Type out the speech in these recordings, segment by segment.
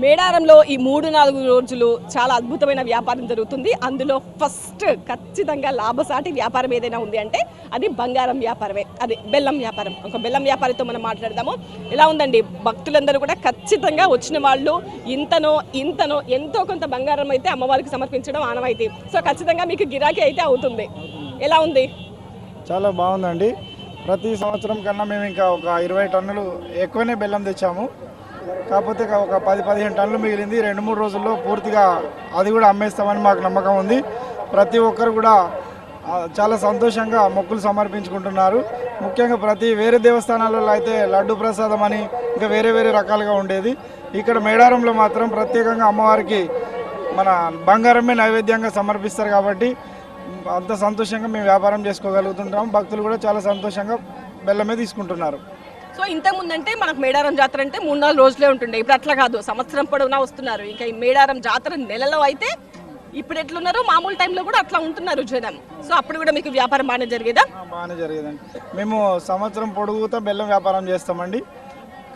మేడారంలో ఈ మూడు నాలుగు రోజులు చాలా అద్భుతమైన వ్యాపారం జరుగుతుంది. అందులో ఫస్ట్ ఖచ్చితంగా లాభసాటి వ్యాపారం ఏదైనా ఉంది అంటే అది బంగారం వ్యాపారమే. అది బెల్లం వ్యాపారం. ఒక బెల్లం వ్యాపారితో మనం మాట్లాడదాము. ఎలా ఉందండి? భక్తులందరూ కూడా ఖచ్చితంగా వచ్చిన వాళ్ళు ఇంతనో ఇంతనో ఎంతో కొంత బంగారం అయితే అమ్మవారికి సమర్పించడం ఆనవాయితీ. సో ఖచ్చితంగా మీకు గిరాకీ అయితే అవుతుంది. ఎలా ఉంది? చాలా బాగుందండి. ప్రతి సంవత్సరం కన్నా మేము ఇంకా ఒక ఇరవై టన్నులు ఎక్కువనే బెల్లం తెచ్చాము. కాకపోతే ఒక పది పదిహేను టన్నులు మిగిలింది. రెండు మూడు రోజుల్లో పూర్తిగా అది కూడా అమ్మేస్తామని మాకు నమ్మకం ఉంది. ప్రతి ఒక్కరు కూడా చాలా సంతోషంగా మొక్కులు సమర్పించుకుంటున్నారు. ముఖ్యంగా ప్రతి వేరే దేవస్థానాలలో అయితే లడ్డు ప్రసాదం అని ఇంకా వేరే వేరే రకాలుగా ఉండేది. ఇక్కడ మేడారంలో మాత్రం ప్రత్యేకంగా అమ్మవారికి మన బంగారమే నైవేద్యంగా సమర్పిస్తారు కాబట్టి అంత సంతోషంగా మేము వ్యాపారం చేసుకోగలుగుతుంటాం. భక్తులు కూడా చాలా సంతోషంగా బెల్లమే తీసుకుంటున్నారు. సో ఇంతకు అంటే మనకు మేడారం జాతర అంటే మూడు నాలుగు రోజులే ఉంటుండే. ఇప్పుడు అట్లా కాదు. సంవత్సరం పొడవునా వస్తున్నారు. ఇంకా ఈ మేడారం జాతర నెలలో అయితే ఇప్పుడు ఎట్లున్నారో మామూలు టైంలో కూడా అట్లా ఉంటున్నారు జనం. సో అప్పుడు కూడా మీకు వ్యాపారం బాగానే జరిగేదా? బాగానే జరిగేదండి. మేము సంవత్సరం పొడుగుతా బెల్లం వ్యాపారం చేస్తామండి.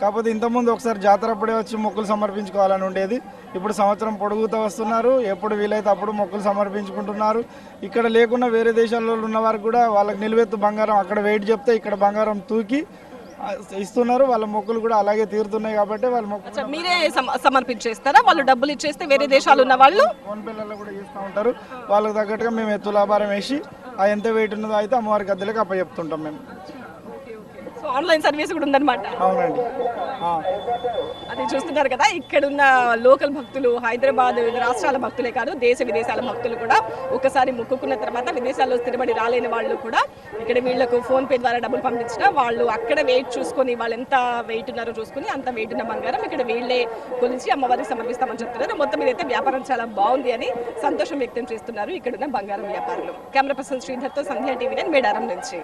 కాకపోతే ఇంతకుముందు ఒకసారి జాతర అప్పుడే వచ్చి మొక్కులు సమర్పించుకోవాలని ఉండేది. ఇప్పుడు సంవత్సరం పొడుగుతూ వస్తున్నారు. ఎప్పుడు వీలైతే అప్పుడు మొక్కులు సమర్పించుకుంటున్నారు. ఇక్కడ లేకుండా వేరే దేశాల్లో ఉన్న వారు కూడా వాళ్ళకి నిలువెత్తు బంగారం అక్కడ వెయిట్ చెప్తే ఇక్కడ బంగారం తూకి ఇస్తున్నారు. వాళ్ళ మొక్కులు కూడా అలాగే తీరుతున్నాయి కాబట్టి వాళ్ళ మొక్కులు అచ్చా, మీరే సమ- సమర్పించేస్తారా వాళ్ళు డబ్బులు ఇచ్చేస్తే వేరే దేశాలు ఉన్న వాళ్ళు? ఫోన్ పేలలో కూడా చేస్తూ ఉంటారు. వాళ్ళకి తగ్గట్టుగా మేము ఎత్తు లాభారం వేసి ఆ ఎంత వెయిట్ ఉన్నదో అయితే అమ్మవారి గద్దెలకు అప్పచెప్తుంటాం మేము. ఆన్లైన్ సర్వీస్ కూడా ఉందన్నమాట. అవునండి. అది చూస్తున్నారు కదా ఇక్కడున్న లోకల్ భక్తులు హైదరాబాద్ వివిధ రాష్ట్రాల భక్తులే కాదు దేశ విదేశాల భక్తులు కూడా ఒకసారి మొక్కుకున్న తర్వాత విదేశాల్లో స్థిరపడి రాలేని వాళ్ళు కూడా ఇక్కడ వీళ్ళకు ఫోన్ పే ద్వారా డబ్బులు పంపించిన వాళ్ళు అక్కడ వెయిట్ చూసుకొని వాళ్ళు ఎంత వెయిట్ ఉన్నారో చూసుకొని అంత వెయిట్ ఉన్న బంగారం ఇక్కడ వీళ్ళే కొలిచి అమ్మవారికి సమర్పిస్తామని చెప్తున్నారు. మొత్తం మీద అయితే వ్యాపారం చాలా బాగుంది అని సంతోషం వ్యక్తం చేస్తున్నారు ఇక్కడున్న బంగారం వ్యాపారులు. కెమెరా పర్సన్ శ్రీధర్తో సంధ్యా టీవీ నేను మేడారం నుంచి.